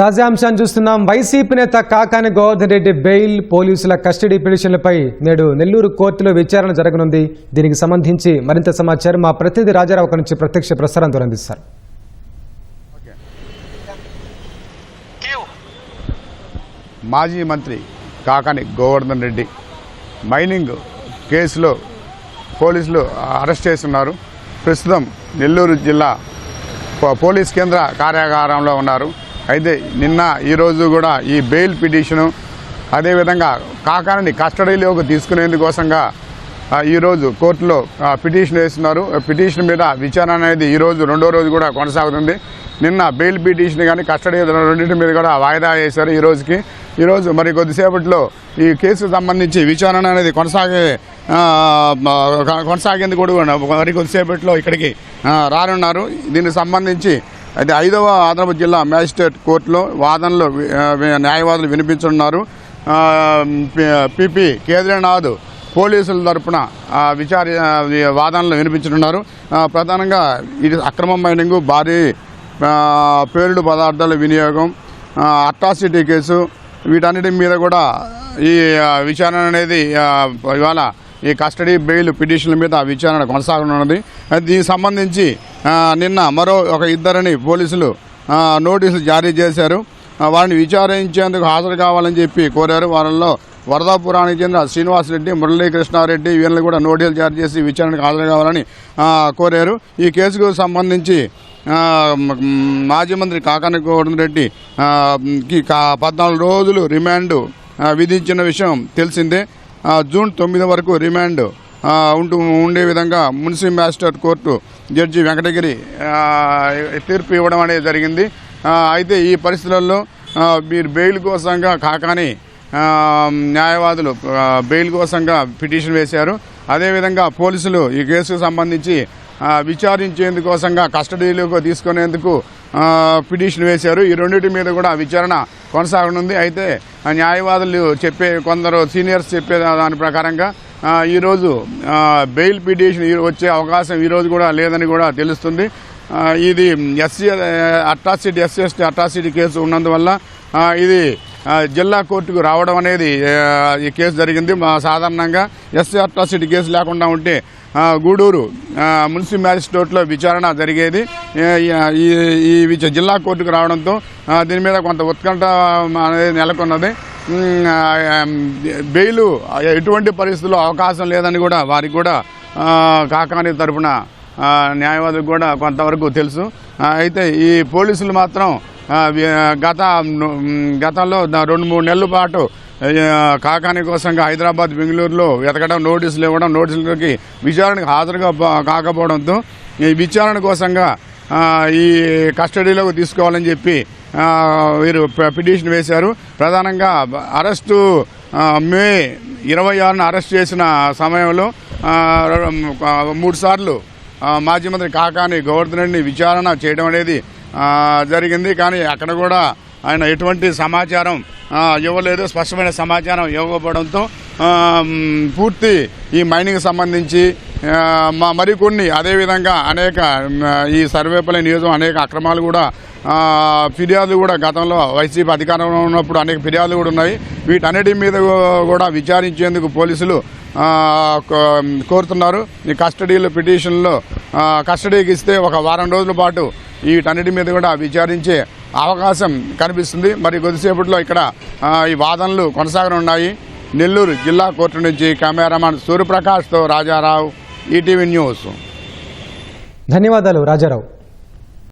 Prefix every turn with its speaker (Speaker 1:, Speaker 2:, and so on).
Speaker 1: తాజా అంశాన్ని చూస్తున్నాం. వైసీపీ నేత కాకాని గోవర్ధన్ రెడ్డి బెయిల్ పోలీసుల కస్టడీ పిటిషన్లపై నేడు నెల్లూరు కోర్టులో విచారణ జరగనుంది. దీనికి సంబంధించి మరింత సమాచారం మా ప్రతినిధి రాజారావు ఒక నుంచి ప్రత్యక్ష ప్రసారం ద్వారా అందిస్తారు.
Speaker 2: మాజీ మంత్రి కాకాని గోవర్ధన్ రెడ్డి మైనింగ్ కేసులో పోలీసులు అరెస్ట్ చేస్తున్నారు. ప్రస్తుతం నెల్లూరు జిల్లా పోలీస్ కేంద్ర కార్యాగారంలో ఉన్నారు. అయితే నిన్న ఈరోజు కూడా ఈ బెయిల్ పిటిషను అదేవిధంగా కాకాని కస్టడీలోకి తీసుకునేందుకోసంగా ఈరోజు కోర్టులో పిటిషన్ వేస్తున్నారు. పిటిషన్ మీద విచారణ అనేది ఈరోజు రెండో రోజు కూడా కొనసాగుతుంది. నిన్న బెయిల్ పిటిషన్ కానీ కస్టడీ రెండింటి మీద కూడా వాయిదా వేశారు ఈ రోజుకి. ఈరోజు మరి కొద్దిసేపట్లో ఈ కేసుకు సంబంధించి విచారణ అనేది కొనసాగే ఆ, కొనసాగేందుకు కూడా మరి కొద్దిసేపట్లో ఇక్కడికి రానున్నారు. దీనికి సంబంధించి అయితే ఐదవ ఆదిలాబాద్ జిల్లా మ్యాజిస్ట్రేట్ కోర్టులో వాదనలు న్యాయవాదులు వినిపించనున్నారు. పీపీ పిపి కేదార్నాథ్ పోలీసుల తరపున విచార వాదనలు వినిపించనున్నారు. ప్రధానంగా ఇది అక్రమ మైనింగ్ భారీ పేలుడు పదార్థాల వినియోగం అట్రాసిటీ కేసు వీటన్నిటి మీద కూడా ఈ విచారణ అనేది ఇవాళ ఈ కస్టడీ బెయిల్ పిటిషన్ల మీద విచారణ కొనసాగనున్నది. దీనికి సంబంధించి నిన్న మరో ఒక ఇద్దరిని పోలీసులు నోటీసులు జారీ చేశారు. వారిని విచారించేందుకు హాజరు కావాలని చెప్పి కోరారు. వారిలో వరదాపురానికి చెందిన శ్రీనివాసరెడ్డి మురళీకృష్ణారెడ్డి వీళ్ళని కూడా నోటీసులు జారీ చేసి విచారణకు హాజరు కావాలని కోరారు. ఈ కేసుకు సంబంధించి మాజీ మంత్రి కాకాని రెడ్డి కి కా- పద్నాలుగు రోజులు రిమాండ్ విధించిన విషయం తెలిసిందే. జూన్ తొమ్మిది వరకు రిమాండ్ ఉంటూ ఉండే విధంగా municipal magistrate court judge Venkatagiri తీర్పు ఇవ్వడం అనేది జరిగింది. అయితే ఈ పరిస్థితులలో మీరు బెయిల్ కోసంగా కాకాని న్యాయవాదులు బెయిల్ కోసంగా పిటిషన్ వేశారు. అదేవిధంగా పోలీసులు ఈ కేసుకు సంబంధించి విచారించేందుకోసంగా కస్టడీలోకి తీసుకునేందుకు పిటిషన్ వేశారు. ఈ రెండింటి మీద కూడా విచారణ కొనసాగనుంది. అయితే న్యాయవాదులు చెప్పే కొందరు సీనియర్స్ చెప్పే దాని ప్రకారంగా ఈరోజు బెయిల్ పిటిషన్ వచ్చే అవకాశం ఈరోజు కూడా లేదని కూడా తెలుస్తుంది. ఇది SC atrocity SC ST atrocity case ఉన్నందువల్ల ఇది జిల్లా కోర్టుకు రావడం అనేది ఈ కేసు జరిగింది. మా సాధారణంగా ఎస్సీ అట్రాసిటీ కేసు లేకుండా ఉంటే గూడూరు మున్సిపల్ మ్యాజిస్ట్రేట్లో విచారణ జరిగేది. ఈ ఈ విచ- జిల్లా కోర్టుకు రావడంతో దీని మీద కొంత ఉత్కంఠ అనేది నెలకొన్నది. బెయిలు ఎటువంటి పరిస్థితుల్లో అవకాశం లేదని కూడా వారికి కూడా కాకాని తరపున న్యాయవాదులకు కూడా కొంతవరకు తెలుసు. అయితే ఈ పోలీసులు మాత్రం గత గతంలో రెండు మూడు నెలల పాటు కాకాని కోసంగా హైదరాబాద్ బెంగళూరులో వెతకడం నోటీసులు ఇవ్వడం నోటీసులకి విచారణకు హాజరుగా కాకపోవడంతో ఈ విచారణ కోసంగా ఈ కస్టడీలోకి తీసుకోవాలని చెప్పి వీరు పిటిషన్ వేశారు. ప్రధానంగా అరెస్టు మే ఇరవై ఆరున అరెస్ట్ చేసిన సమయంలో మూడుసార్లు మూడు సార్లు మాజీ మంత్రి కాకాని గోవర్ధన్ రెడ్డిని విచారణ చేయడం అనేది జరిగింది. కానీ అక్కడ కూడా ఆయన ఎటువంటి సమాచారం ఇవ్వలేదు. స్పష్టమైన సమాచారం ఇవ్వకపోవడంతో పూర్తి ఈ మైనింగ్ సంబంధించి మా మరికొన్ని అదేవిధంగా అనేక ఈ సర్వేపల్లి నియోజకం అనేక అక్రమాలు కూడా ఫిర్యాదులు కూడా గతంలో వైసీపీ అధికారంలో ఉన్నప్పుడు అనేక ఫిర్యాదులు కూడా ఉన్నాయి. వీటన్నిటి మీద కూడా విచారించేందుకు పోలీసులు కో- కోరుతున్నారు. ఈ కస్టడీలో పిటిషన్లో కస్టడీకి ఇస్తే ఒక వారం రోజుల పాటు వీటన్నిటి మీద కూడా విచారించే అవకాశం కనిపిస్తుంది. మరి కొద్దిసేపట్లో ఇక్కడ ఈ వాదనలు కొనసాగనున్నాయి. నెల్లూరు జిల్లా కోర్టు నుంచి కెమెరామాన్ సూర్యప్రకాష్తో రాజారావు ఈటీవీ న్యూస్.
Speaker 1: ధన్యవాదాలు రాజారావు.